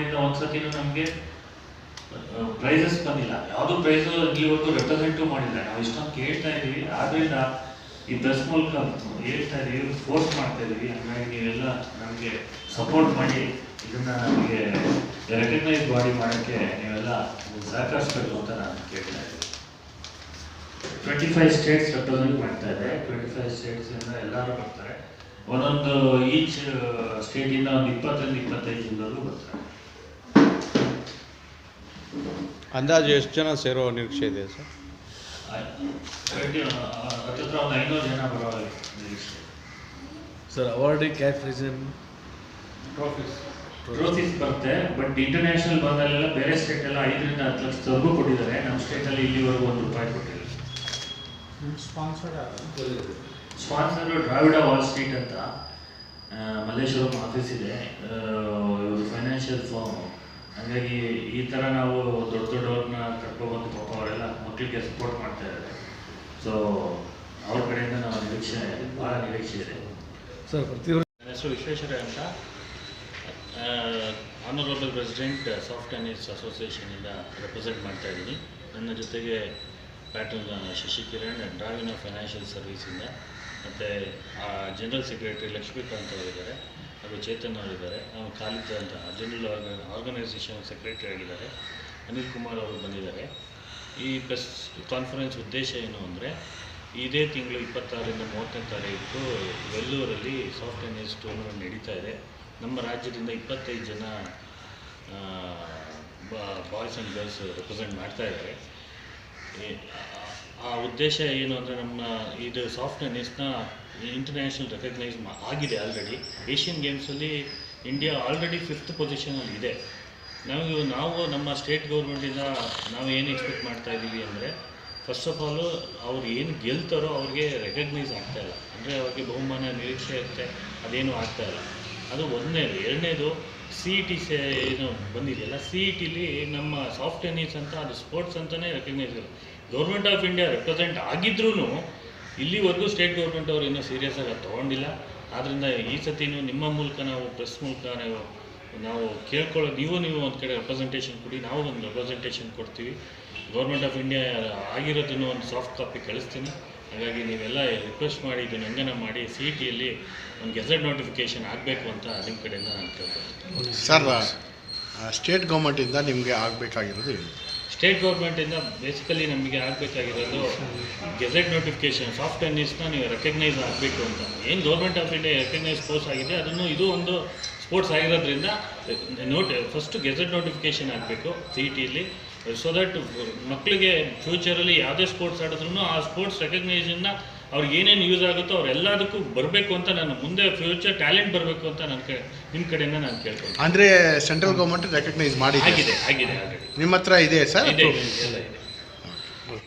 ಬೋರ್ಡಿಂದ ಒಂದ್ಸತಿನೂ ನಮಗೆ ಪ್ರೈಸಸ್ ಬಂದಿಲ್ಲ. ಯಾವುದು ಪ್ರೈಸ್ ಇಲ್ಲಿವರೆಗೂ ರೆಪ್ರೆಸೆಂಟಿವ್ ಮಾಡಿಲ್ಲ ನಾವು ಇಷ್ಟೊಂದು ಕೇಳ್ತಾ ಇದೀವಿ. ಆದ್ರಿಂದ ಈ ಪ್ರೆಸ್ ಮೂಲಕ ಹೇಳ್ತಾ ಇದೀವಿ ಫೋರ್ಸ್ ಮಾಡ್ತಾ ಇದೀವಿ. ಹಾಗಾಗಿ ನೀವೆಲ್ಲ ನಮಗೆ ಸಪೋರ್ಟ್ ಮಾಡಿ, ಇದನ್ನ ನಮಗೆ ರೆಕಗ್ನೈಸ್ ಬಾಡಿ ಮಾಡೋಕ್ಕೆ ನೀವೆಲ್ಲ ಸಹಕರಿಸಬೇಕು ಅಂತ ನಾನು ಕೇಳ್ತಾ ಇದ್ದೀನಿ ಟ್ವೆಂಟಿ ಫೈವ್ ಸ್ಟೇಟ್ಸ್ ರೆಪ್ರೆಸೆಂಟ್ ಮಾಡ್ತಾ ಇದೆ. ಟ್ವೆಂಟಿ ಫೈವ್ ಸ್ಟೇಟ್ಸಿಂದ ಎಲ್ಲರೂ ಬರ್ತಾರೆ. ಒಂದೊಂದು ಈಚ್ ಸ್ಟೇಟಿಂದ ಒಂದು ಇಪ್ಪತ್ತರಿಂದ ಇಪ್ಪತ್ತೈದು ಜಿಲ್ಲೆಗಳು ಬರ್ತಾರೆ. ಅಂದಾಜು ಎಷ್ಟು ಜನ ಸೇರೋ ನಿರೀಕ್ಷೆ ಇದೆ sir? Sir award cash prizes trophies trophies ಬರುತ್ತೆ ಬಟ್ ಇಂಟರ್ನ್ಯಾಷನಲ್ ಬಂದಲ್ಲೆಲ್ಲ ಬೇರೆ ಸ್ಟೇಟ್ ಎಲ್ಲ ಐದರಿಂದ ಹತ್ತು ಲಕ್ಷದವರೆಗೂ ಕೊಟ್ಟಿದ್ದಾರೆ. ನಮ್ಮ ಸ್ಟೇಟಲ್ಲಿ ಇಲ್ಲಿವರೆಗೂ ಒಂದು ರೂಪಾಯಿ ಕೊಟ್ಟಿಲ್ಲ. ಸ್ಪಾನ್ಸರ್ ಡ್ರಾವಿಡ ವಾಲ್ ಸ್ಟ್ರೀಟ್ ಅಂತ ಮಲ್ಲೇಶ್ವರಂ ಆಫೀಸ್ ಇದೆ. ಇವರು ಫೈನಾನ್ಷಿಯಲ್ ಫಾರ್ಮ್ ಹಾಗಾಗಿ ಈ ಥರ ನಾವು ದೊಡ್ಡ ದೊಡ್ಡವ್ರನ್ನ ಕರ್ಕೊಬಂದು ಪಾಪ ಅವರೆಲ್ಲ ಮಕ್ಕಳಿಗೆ ಸಪೋರ್ಟ್ ಮಾಡ್ತಾ ಇದ್ದಾರೆ. ಸೊ ಅವ್ರ ಕಡೆಯಿಂದ ನಾವು ನಿರೀಕ್ಷೆ ಭಾಳ ನಿರೀಕ್ಷೆ ಇದೆ. ಸರ್ ಪ್ರತಿ ನನ್ನ ಹೆಸರು ವಿಶ್ವೇಶ್ವರ ಅಂತ. ಆನರಬಲ್ ಪ್ರೆಸಿಡೆಂಟ್ ಸಾಫ್ಟ್ ಟೆನ್ನಿಸ್ ಅಸೋಸಿಯೇಷನಿಂದ ರೆಪ್ರೆಸೆಂಟ್ ಮಾಡ್ತಾ ಇದ್ದೀನಿ. ನನ್ನ ಜೊತೆಗೆ ಪ್ಯಾಟರ್ನ್ ಶಶಿಕಿರಣ್ ಡ್ರಾವಿನ ಫೈನಾನ್ಷಿಯಲ್ ಸರ್ವಿಸಿಂದ ಮತ್ತು ಜನರಲ್ ಸೆಕ್ರೆಟರಿ ಲಕ್ಷ್ಮೀಕಾಂತ್ ಅವರಿದ್ದಾರೆ, ಹಾಗೂ ಚೇತನ್ ಅವರಿದ್ದಾರೆ ನಾವು ಖಾಲಿದ್ ಅಂತ ಜನರಲ್ ಆರ್ಗನೈಸೇಷನ್ ಸೆಕ್ರೆಟರಿ ಆಗಿದ್ದಾರೆ, ಅನಿಲ್ ಕುಮಾರ್ ಅವರು ಬಂದಿದ್ದಾರೆ. ಈ ಪ್ರೆಸ್ ಕಾನ್ಫರೆನ್ಸ್ ಉದ್ದೇಶ ಏನು ಅಂದರೆ, ಇದೇ ತಿಂಗಳು ಇಪ್ಪತ್ತಾರರಿಂದ ಮೂವತ್ತನೇ ತಾರೀಕು ವೆಲ್ಲೂರಲ್ಲಿ ಸಾಫ್ಟ್ ಟೆನ್ನಿಸ್ ಟೂರ್ನಮೆಂಟ್ ನಡೀತಾ ಇದೆ. ನಮ್ಮ ರಾಜ್ಯದಿಂದ ಇಪ್ಪತ್ತೈದು ಜನ ಬಾಯ್ಸ್ ಆ್ಯಂಡ್ ಗರ್ಲ್ಸ್ ರೆಪ್ರೆಸೆಂಟ್ ಮಾಡ್ತಾ ಇದ್ದಾರೆ. ಆ- ಉದ್ದೇಶ ಏನು ಅಂದರೆ ನಮ್ಮ ಇದು ಸಾಫ್ಟ್ ಟೆನ್ನಿಸ್ನ ಇಂಟರ್ನ್ಯಾಷನಲ್ ರೆಕಗ್ನೈಸ್ ಆಗಿದೆ ಆಲ್ರೆಡಿ ಏಷ್ಯನ್ ಗೇಮ್ಸಲ್ಲಿ ಇಂಡಿಯಾ ಆಲ್ರೆಡಿ ಫಿಫ್ತ್ ಪೊಸಿಷನಲ್ಲಿ ಇದೆ. ನಾವು ನಾವು ನಮ್ಮ ಸ್ಟೇಟ್ ಗೌರ್ಮೆಂಟಿಂದ ನಾವು ಏನು ಎಕ್ಸ್ಪೆಕ್ಟ್ ಮಾಡ್ತಾ ಇದ್ದೀವಿ ಅಂದರೆ ಫಸ್ಟ್ ಆಫ್ ಆಲು ಅವ್ರು ಏನು ಗೆಲ್ತಾರೋ ಅವ್ರಿಗೆ ರೆಕಗ್ನೈಸ್ ಆಗ್ತಾಯಿಲ್ಲ ಅಂದರೆ ಅವ್ರಿಗೆ ಬಹುಮಾನ ನಿರೀಕ್ಷೆ ಇರುತ್ತೆ, ಅದೇನು ಆಗ್ತಾ ಇಲ್ಲ. ಅದು ಒಂದನೇದು. ಎರಡನೇದು ಸಿ ಇ ಟಿ ಏನು ಬಂದಿದೆಯಲ್ಲ ಸಿ ಇ ಟಿಲಿ ನಮ್ಮ ಸಾಫ್ಟ್ ಟೆನ್ನಿಸ್ ಅಂತ, ಅದು ಸ್ಪೋರ್ಟ್ಸ್ ಅಂತಲೇ ರೆಕಗ್ನೈಸ್ ಇಲ್ಲ ಗೌರ್ಮೆಂಟ್ ಆಫ್ ಇಂಡಿಯಾ ರೆಪ್ರೆಸೆಂಟ್ ಆಗಿದ್ರೂ ಇಲ್ಲಿವರೆಗೂ ಸ್ಟೇಟ್ ಗೌರ್ಮೆಂಟ್ ಅವರು ಇನ್ನೂ ಸೀರಿಯಸ್ ಆಗಿ ತೊಗೊಂಡಿಲ್ಲ. ಆದ್ದರಿಂದ ಈ ಸತಿನೂ ನಿಮ್ಮ ಮೂಲಕ ನಾವು ಪ್ರೆಸ್ ಮೂಲಕ ನಾವು ನಾವು ಕೇಳ್ಕೊಳ್ಳೋ ನೀವು ನೀವು ಒಂದು ಕಡೆ ರೆಪ್ರೆಸೆಂಟೇಷನ್ ಕೊಡಿ ನಾವು ಒಂದು ರೆಪ್ರೆಸೆಂಟೇಷನ್ ಕೊಡ್ತೀವಿ. ಗೌರ್ಮೆಂಟ್ ಆಫ್ ಇಂಡಿಯಾ ಆಗಿರೋದನ್ನು ಒಂದು ಸಾಫ್ಟ್ ಕಾಪಿ ಕಳಿಸ್ತೀನಿ. ಹಾಗಾಗಿ ನೀವೆಲ್ಲ ರಿಕ್ವೆಸ್ಟ್ ಮಾಡಿ ಇದನ್ನು ಹಂಗನ ಮಾಡಿ ಸಿ ಇ ಟಿಯಲ್ಲಿ ಒಂದು ಗೆಜೆಟ್ ನೋಟಿಫಿಕೇಷನ್ ಆಗಬೇಕು ಅಂತ ನಿಮ್ಮ ಕಡೆಯಿಂದ ನಾನು ಕೇಳ್ಕೊಳ್ತೀನಿ. ಸರ್ ಸ್ಟೇಟ್ ಗೌರ್ಮೆಂಟಿಂದ ನಿಮಗೆ ಆಗಬೇಕಾಗಿರೋದು ಏನು? ಸ್ಟೇಟ್ ಗೌರ್ಮೆಂಟಿಂದ ಬೇಸಿಕಲಿ ನಮಗೆ ಆಗಬೇಕಾಗಿರೋದು ಗೆಜೆಟ್ ನೋಟಿಫಿಕೇಶನ್ ಸಾಫ್ಟ್ ಟೆನ್ನಿಸ್ನ ನೀವು ರೆಕಗ್ನೈಸ್ ಆಗಬೇಕು ಅಂತ. ಏನು government of India recognise course ಆಗಿದೆ ಅದನ್ನು ಇದು ಒಂದು ಸ್ಪೋರ್ಟ್ಸ್ ಆಗಿರೋದ್ರಿಂದ ನೋಟ್ ಫಸ್ಟು ಗೆಜೆಟ್ ನೋಟಿಫಿಕೇಶನ್ ಆಗಬೇಕು ಸಿ ಇ ಟಿಲಿ ಸೊ ದಟ್ ಮಕ್ಕಳಿಗೆ ಫ್ಯೂಚರಲ್ಲಿ ಯಾವುದೇ ಸ್ಪೋರ್ಟ್ಸ್ ಆಡಿದ್ರು ಆ ಸ್ಪೋರ್ಟ್ಸ್ ರೆಕಗ್ನೈಸನ್ನ ಅವ್ರಿಗೆ ಏನೇನು ಯೂಸ್ ಆಗುತ್ತೋ ಅವರೆಲ್ಲದಕ್ಕೂ ಬರಬೇಕು ಅಂತ ನಾನು ಮುಂದೆ ಫ್ಯೂಚರ್ ಟ್ಯಾಲೆಂಟ್ ಬರಬೇಕು ಅಂತ ನನ್ನ ಕಡೆ ನಿಮ್ಮ ಕಡೆಯಿಂದ ನಾನು ಕೇಳ್ತೀನಿ ಅಂದರೆ ಸೆಂಟ್ರಲ್ ಗೌರ್ಮೆಂಟ್ ರೆಕಗ್ನೈಸ್ ಮಾಡಿ ಆಗಿದೆ ಆಗಿದೆ ಆಗಿದೆ ನಿಮ್ಮ ಹತ್ರ ಇದೆ ಸರ್? ಇದೆ ಎಲ್ಲ ಇದೆ.